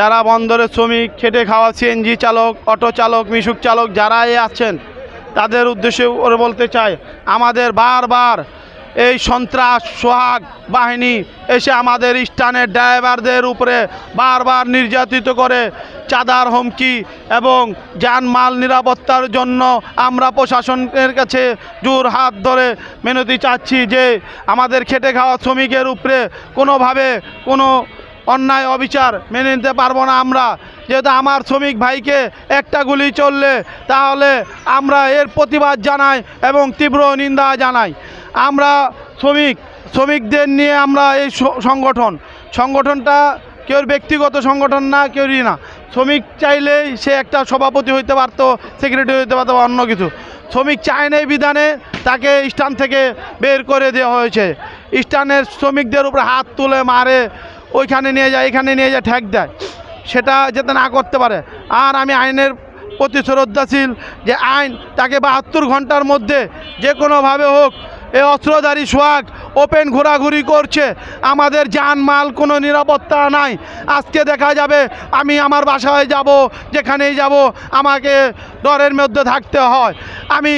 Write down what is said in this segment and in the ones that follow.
যারা বন্দরের শ্রমিক, খেটে খাওয়া সিএনজি চালক, অটো চালক, মিশুক চালক যারাই আছেন, তাদের উদ্দেশ্যে করে বলতে চাই, আমাদের বারবার এই সন্ত্রাস, সোহাগ বাহিনী এসে আমাদের স্টানের ড্রাইভারদের উপরে বারবার নির্যাতিত করে চাঁদার হুমকি এবং যানমাল নিরাপত্তার জন্য আমরা প্রশাসনের কাছে জোর হাত ধরে মিনতি চাচ্ছি যে আমাদের খেটে খাওয়া শ্রমিকের উপরে কোনোভাবে কোনো অন্যায় অবিচার মেনে নিতে পারব না আমরা। যেহেতু আমার শ্রমিক ভাইকে একটা গুলি চললে, তাহলে আমরা এর প্রতিবাদ জানাই এবং তীব্র নিন্দা জানাই। আমরা শ্রমিক, শ্রমিকদের নিয়ে আমরা এই সংগঠন। সংগঠনটা কেউ ব্যক্তিগত সংগঠন না কেউই না। শ্রমিক চাইলেই সে একটা সভাপতি হইতে পারতো, সেক্রেটারি হইতে পারতো অন্য কিছু। শ্রমিক চায় নাই বিধানে, তাকে স্টান থেকে বের করে দেওয়া হয়েছে। স্টানের শ্রমিকদের উপরে হাত তুলে মারে ওইখানে নিয়ে যায়, এখানে নিয়ে যায়, ঠেক দেয়। সেটা যাতে না করতে পারে। আর আমি আইনের প্রতি শ্রদ্ধাশীল যে আইন, তাকে বাহাত্তর ঘণ্টার মধ্যে যে কোনোভাবে হোক এ অস্ত্রধারী সোহাগ ওপেন ঘোরাঘুরি করছে। আমাদের জানমাল কোনো নিরাপত্তা নাই। আজকে দেখা যাবে আমি আমার বাসায় যাব, যেখানেই যাব, আমাকে ডরের মধ্যে থাকতে হয়। আমি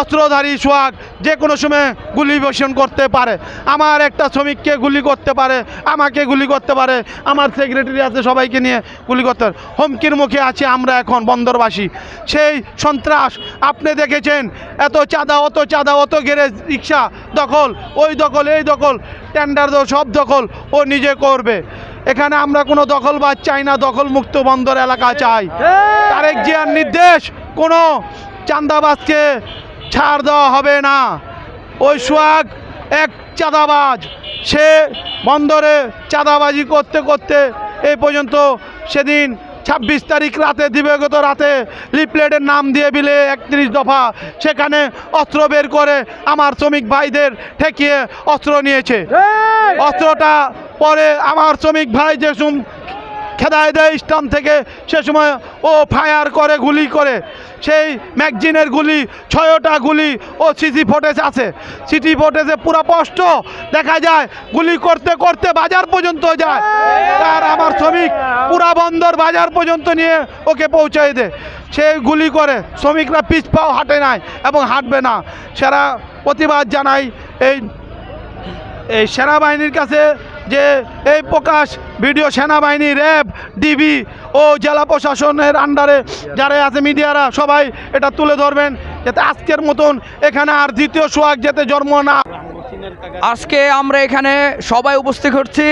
অস্ত্রধারী সোহাগ যে কোনো সময় গুলি বর্ষণ করতে পারে। আমার একটা শ্রমিককে গুলি করতে পারে আমাকে গুলি করতে পারে আমার সেক্রেটারি আছে সবাইকে নিয়ে গুলি করতে পারে। হুমকির মুখে আছি আমরা এখন বন্দরবাসী। সেই সন্ত্রাস আপনি দেখেছেন এত চাঁদা অত চাঁদা অত গ্যারেজ রিক্সা দখল ওই দখল এই দখল টেন্ডার দো সব দখল ও নিজে করবে। এখানে আমরা কোনো দখলবাজ চাই না দখল মুক্ত বন্দর এলাকা চাই। তারেক জিয়ার নির্দেশ কোনো চান্দাবাজকে ছাড় দেওয়া হবে না। ওই সোহাগ এক চাঁদাবাজ। সে বন্দরে চাঁদাবাজি করতে করতে এই পর্যন্ত সেদিন ছাব্বিশ তারিখ রাতে দিবাগত রাতে লিপলেটের নাম দিয়ে বিলে একত্রিশ দফা সেখানে অস্ত্র বের করে আমার শ্রমিক ভাইদের ঠেকিয়ে অস্ত্র নিয়েছে। অস্ত্রটা পরে আমার শ্রমিক ভাই যে খেদায় দেয় স্টান থেকে। সে সময় ও ফায়ার করে, গুলি করে। সেই ম্যাগজিনের গুলি, ছয়টা গুলি ও সিসি ফুটেজ আছে। সিটি ফুটেজে পুরো স্পষ্ট দেখা যায়, গুলি করতে করতে বাজার পর্যন্ত যায়। আর আমার শ্রমিক পুরা বন্দর বাজার পর্যন্ত নিয়ে ওকে পৌঁছায় দেয়। সে গুলি করে, শ্রমিকরা পিছ পাও হাঁটে নাই এবং হাঁটবে না। সেরা প্রতিবাদ জানাই এই এই সেনাবাহিনীর কাছে যে এই প্রকাশ ভিডিও সেনাবাহিনী, র্যাব, ডিবি ও জেলা প্রশাসনের আন্ডারে যারা আছে, মিডিয়ারা সবাই এটা তুলে ধরবেন যাতে আজকের মতন এখানে আর দ্বিতীয় সোহাগ যাতে জন্ম না আজকে আমরা এখানে সবাই উপস্থিত হচ্ছি।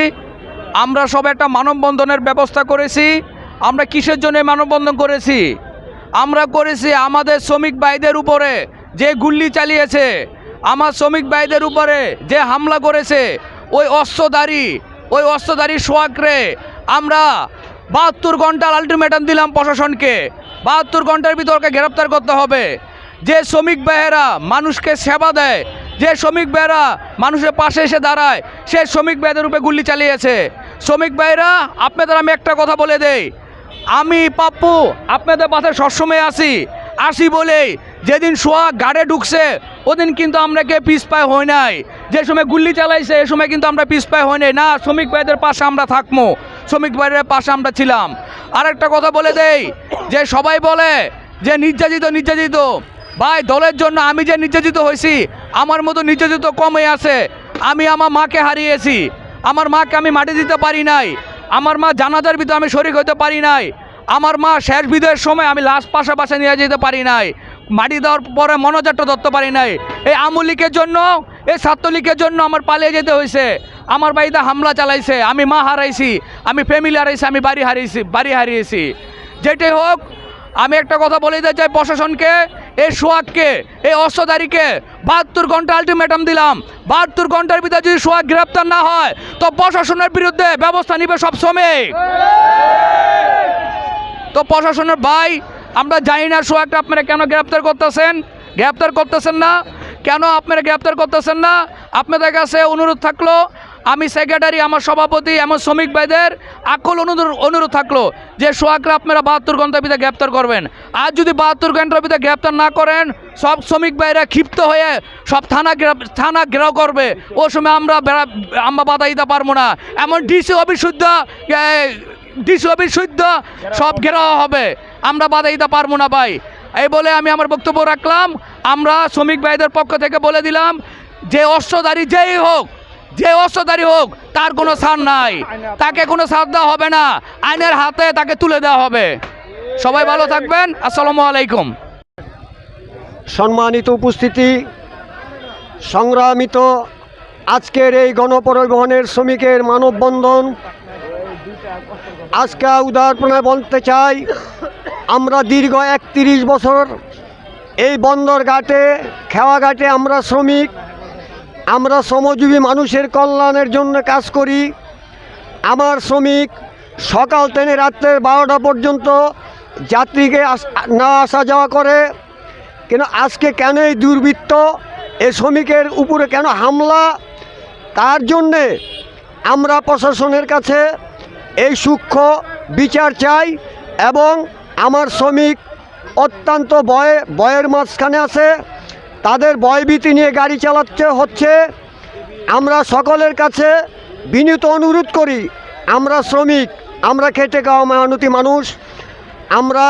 আমরা সবাই একটা মানববন্ধনের ব্যবস্থা করেছি। আমরা কিসের জন্য মানববন্ধন করেছি? আমরা করেছি আমাদের শ্রমিক ভাইদের উপরে যে গুল্লি চালিয়েছে, আমার শ্রমিক ভাইদের উপরে যে হামলা করেছে ওই অস্ত্রধারী ওই অস্ত্রধারী সোয়াকরে আমরা বাহাত্তর ঘণ্টার আলটিমেটাম দিলাম প্রশাসনকে। বাহাত্তর ঘণ্টার ভিতরকে গ্রেপ্তার করতে হবে। যে শ্রমিক বেহেরা মানুষকে সেবা দেয়, যে শ্রমিক ভাইয়েরা মানুষের পাশে এসে দাঁড়ায়, সে শ্রমিক ভাইদের উপরে গুলি চালিয়েছে। শ্রমিক ভাইরা আপনাদের আমি একটা কথা বলে দেই। আমি পাপ্পু, আপনাদের পাশে সবসময় আসি আসি বলেই যেদিন সোয়া গাড়ে ঢুকছে ওদিন কিন্তু আমরা কে পিস পায় হয় নাই। যে সময় গুল্লি চালাইছে এই সময় কিন্তু আমরা পিস পায় হয় নাই। না, শ্রমিক ভাইদের পাশে আমরা থাকব শ্রমিক ভাইদের পাশে আমরা ছিলাম। আর একটা কথা বলে দেই, যে সবাই বলে যে নির্যাতিত নির্যাতিত। ভাই, দলের জন্য আমি যে নির্যাতিত হয়েছি, আমার মতো নির্যাতিত কমে আছে। আমি আমার মাকে হারিয়েছি। আমার মাকে আমি মাটি দিতে পারি নাই। আমার মা জানাজার ভিতরে আমি শরিক হতে পারি নাই। আমার মা শেষ বিদায়ের সময় আমি লাশ পাশাপাশি নিয়ে যেতে পারি নাই। মাটি দেওয়ার পরে মনোজারটা ধরতে পারি নাই। এই আমলিকের জন্য, এই ছাত্রলীগের জন্য আমার পালিয়ে যেতে হয়েছে। আমার বাড়িতে হামলা চালাইছে, আমি মা হারাইছি, আমি ফ্যামিলি হারাইছি, আমি বাড়ি হারিয়েছি বাড়ি হারিয়েছি। যেটাই হোক, আমি একটা কথা বলে দিতে চাই প্রশাসনকে, এই সোহাগকে, এই অস্ত্রধারীকে। বাহাত্তর ঘণ্টা আলটিমেটাম দিলাম। বাহাত্তর ঘণ্টার ভিতরে যদি সোহাগ গ্রেপ্তার না হয়, তো প্রশাসনের বিরুদ্ধে ব্যবস্থা নিবে সব শ্রমিক। তো প্রশাসনের ভাই আমরা জানি না সোহাগটা আপনারা কেন গ্রেপ্তার করতেছেন। গ্রেপ্তার করতেছেন না। কেন আপনারা গ্রেপ্তার করতেছেন না? আপনাদের কাছে অনুরোধ থাকল, আমি সেক্রেটারি আমার সভাপতি আমার শ্রমিক ভাইদের আকল অনুরোধ অনুরোধ থাকল যে সোহাগরা আপনারা বাহাত্তর ঘণ্টার ভিতরে গ্রেপ্তার করবেন। আর যদি বাহাত্তর ঘণ্টার ভিতরে গ্রেপ্তার না করেন, সব শ্রমিক ভাইরা ক্ষিপ্ত হয়ে সব থানা থানা ঘেরাও করবে। ও সময় আমরা আমরা বাধা দিতে পারব না। এমন ডিসি অফিস শুদ্ধ ডিসি অফিস শুদ্ধ, সব ঘেরাও হবে। আমরা বাধা দিতে পারব না ভাই। এই বলে আমি আমার বক্তব্য রাখলাম। আমরা শ্রমিক ভাইদের পক্ষ থেকে বলে দিলাম, যে অস্ত্রধারী যেই হোক, যে অস্ত্রধারী হোক, তার কোনো ছাড় নাই। তাকে কোনো ছাড় দেওয়া হবে না। আইনের হাতে তাকে তুলে দেওয়া হবে। সবাই ভালো থাকবেন। আসসালামু আলাইকুম। সম্মানিত উপস্থিতি, সংগ্রামিত আজকের এই গণপরিবহনের শ্রমিকের মানববন্ধন আজকে উদাহরণে বলতে চাই, আমরা দীর্ঘ একত্রিশ বছর এই বন্দর ঘাটে, খেওয়া ঘাটে আমরা শ্রমিক, আমরা শ্রমজীবী মানুষের কল্যাণের জন্য কাজ করি। আমার শ্রমিক সকাল থেকে রাত্রের বারোটা পর্যন্ত যাত্রীকে আস- না আসা যাওয়া করে। কিন্তু আজকে কেন এই দুর্বৃত্ত? এই শ্রমিকের উপরে কেন হামলা? তার জন্যে আমরা প্রশাসনের কাছে এই সূক্ষ্ম বিচার চাই এবং আমার শ্রমিক অত্যন্ত ভয়ে বয়ের মাঝখানে আছে। তাদের ভয়ভীতি নিয়ে গাড়ি চালাতে হচ্ছে আমরা সকলের কাছে বিনীত অনুরোধ করি, আমরা শ্রমিক, আমরা খেটে খাওয়া মেহনতি মানুষ, আমরা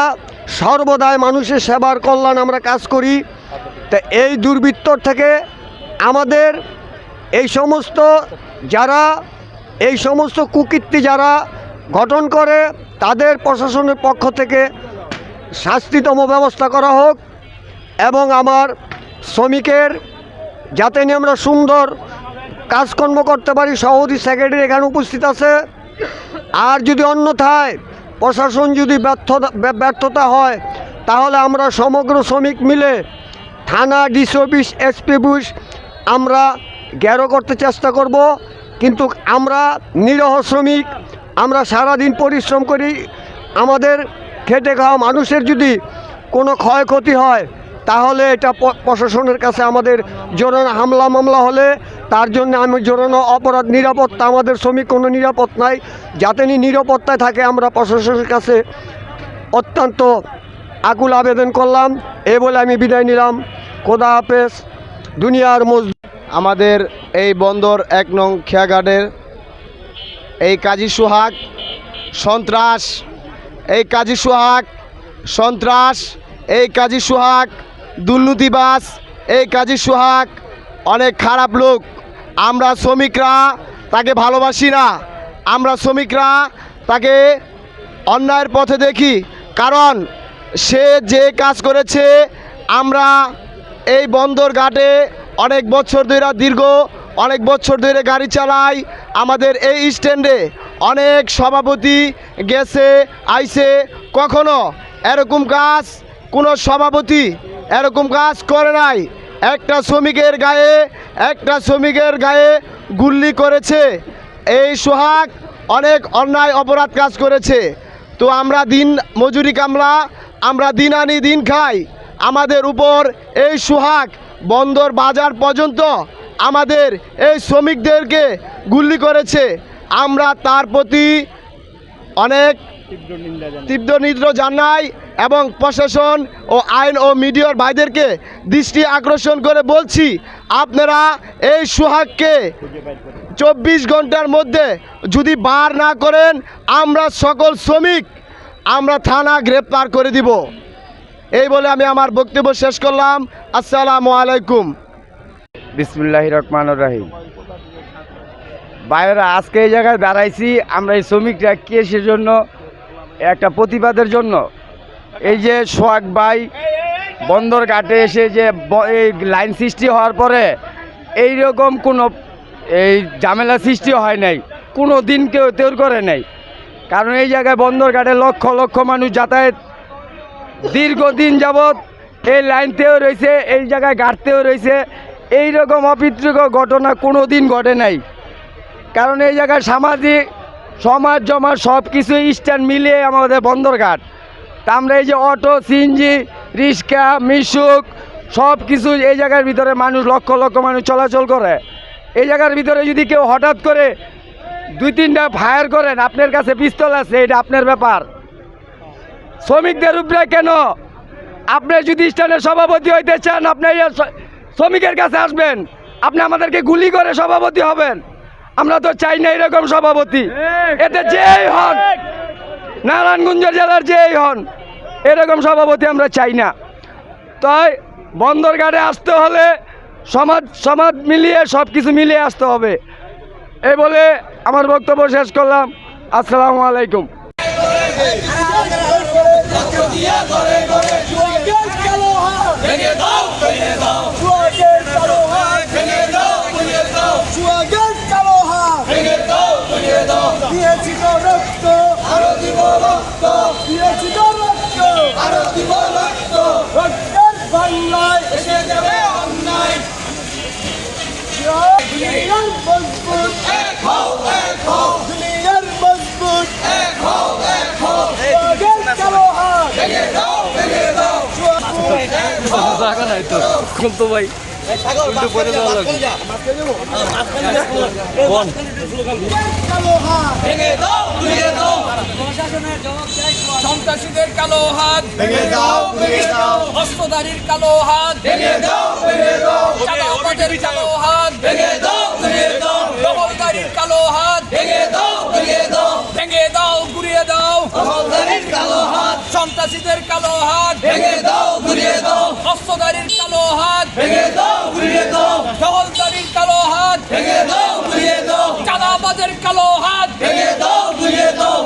সর্বদাই মানুষের সেবার কল্যাণ আমরা কাজ করি। তা এই দুর্বৃত্তর থেকে আমাদের এই সমস্ত যারা এই সমস্ত কুকীর্তি যারা গঠন করে, তাদের প্রশাসনের পক্ষ থেকে শাস্তিতম ব্যবস্থা করা হোক এবং আমার শ্রমিকের, যাতে নিয়ে আমরা সুন্দর কাজকর্ম করতে পারি, সভাপতি সেক্রেটারি এখানে উপস্থিত আছে। আর যদি অন্যথায় প্রশাসন যদি ব্যর্থতা ব্যর্থতা হয়, তাহলে আমরা সমগ্র শ্রমিক মিলে থানা, ডিসি অফিস, এসপি বুস আমরা গ্যারো করতে চেষ্টা করব। কিন্তু আমরা নিরহ শ্রমিক, আমরা সারাদিন পরিশ্রম করি। আমাদের খেটে খাওয়া মানুষের যদি কোনো ক্ষয়ক্ষতি হয়, তাহলে এটা প্রশাসনের কাছে আমাদের জোরানো হামলা মামলা হলে তার জন্য আমি জোরানো অপরাধ, নিরাপত্তা, আমাদের শ্রমিক কোনো নিরাপদ নাই। যাতে নিরাপত্তায় থাকে, আমরা প্রশাসনের কাছে অত্যন্ত আকুল আবেদন করলাম। এ বলে আমি বিদায় নিলাম। খোদা হাফেজ। দুনিয়ার মজ আমাদের এই বন্দর এক নং খেয়াঘাটের। এই কাজী সোহাগ, সন্ত্রাস। এই কাজী সোহাগ, সন্ত্রাস। এই কাজী সোহাগ দুর্নীতিবাস এই কাজী সোহাগ, অনেক খারাপ লোক। আমরা শ্রমিকরা তাকে ভালোবাসি না। আমরা শ্রমিকরা তাকে অন্যায়ের পথে দেখি। কারণ সে যে কাজ করেছে, আমরা এই বন্দর ঘাটে অনেক বছর ধরে দীর্ঘ অনেক বছর ধরে গাড়ি চালাই, আমাদের এই স্ট্যান্ডে অনেক সভাপতি গেছে, আইছে। কখনো এরকম কাজ কোনো সভাপতি এরকম কাজ করে নাই। একটা শ্রমিকের গায়ে, একটা শ্রমিকের গায়ে গুল্লি করেছে। এই সোহাগ অনেক অন্যায় অপরাধ কাজ করেছে। তো আমরা দিন মজুরি কামলা, আমরা দিন আনি, দিন খাই। আমাদের উপর এই সোহাগ বন্দর বাজার পর্যন্ত আমাদের এই শ্রমিকদেরকে গুল্লি করেছে। আমরা তার প্রতি অনেক তীব্র নিদ্র জানাই এবং প্রশাসন ও আইন ও মিডিয়ার ভাইদেরকে দৃষ্টি আকর্ষণ করে বলছি, আপনারা এই সোহাগকে চব্বিশ ঘণ্টার মধ্যে যদি বার না করেন, আমরা সকল শ্রমিক, আমরা থানা গ্রেপ্তার করে দিব। এই বলে আমি আমার বক্তব্য শেষ করলাম। আসসালামু আলাইকুম। বিসমুল্লাহ রহমান রাহিম। বাইরেরা আজকে এই জায়গায় দাঁড়াইছি। আমরা এই শ্রমিকরা কেসের জন্য একটা প্রতিবাদের জন্য। এই যে সোহাগ ভাই বন্দর ঘাটে এসে যে এই লাইন সৃষ্টি হওয়ার পরে এই রকম কোনো এই ঝামেলা সৃষ্টি হয় নাই। কোনো দিন কেউ তৈরি করে নাই। কারণ এই জায়গায় বন্দর ঘাটে লক্ষ লক্ষ মানুষ যাতায়াত। দীর্ঘদিন যাবৎ এই লাইনতেও রয়েছে, এই জায়গায় গাড়তেও রয়েছে। এই রকম অপিতৃক ঘটনা কোনো দিন ঘটে নাই। কারণ এই জায়গায় সামাজিক, সমাজ জমা সব কিছু স্ট্যান্ড মিলিয়ে আমাদের বন্দরঘাট। তা আমরা এই যে অটো সিএনজি রিক্সা, মিশুক সব কিছু এই জায়গার ভিতরে মানুষ, লক্ষ লক্ষ মানুষ চলাচল করে। এই জায়গার ভিতরে যদি কেউ হঠাৎ করে দুই তিনটা ফায়ার করেন, আপনার কাছে পিস্তল আছে, এটা আপনার ব্যাপার। শ্রমিকদের উপরে কেন? আপনি যদি স্থানের সভাপতি হইতে চান, আপনি এই স- শ্রমিকের কাছে আসবেন। আপনি আমাদেরকে গুলি করে সভাপতি হবেন। আমরা তো চাই না এরকম সভাপতি। এতে যেই হন নারায়ণগঞ্জ জেলার যেই হন এরকম সভাপতি আমরা চাই না। তাই বন্দরঘাটে আসতে হলে সমাজ সমাজ মিলিয়ে সব কিছু মিলিয়ে আসতে হবে। এই বলে আমার বক্তব্য শেষ করলাম। আসসালামু আলাইকুম। রক্ত। আরও দিব রক্ত। দিয়েছি তো রক্ত। আরও দিব রক্ত। রক্তের বাংলায়। এসে যাবে অন্যায়। দুনিয়ার মজবুত। এক হও এক হও। দুনিয়ার মজবুত। এক হও এক হও। সোহাগের হাত ভেঙে দাও ভেঙে দাও। কালো হাত ভেঙে দাও ভেঙে দাও। সন্ত্রাসীদের কালো হাত। ভেঙে দাও ভেঙে দাও। হস্তধারীর কালো হাত। ভেঙে দাও ভেঙে দাও। কালো হাত। ভেঙে দাও দখলদারির কালো হাত। সন্ত্রাসীদের কালো হাত ভেঙে দাও ঘুরিয়ে দাও। হস্তধারীর কালো হাত ভেঙে দাও ঘুরিয়ে দাও। দখলদারির কালো হাত ভেঙে দাও ঘুরিয়ে দাও। চাঁদাবাজের কালো হাত ভেঙে দাও ঘুরিয়ে দাও।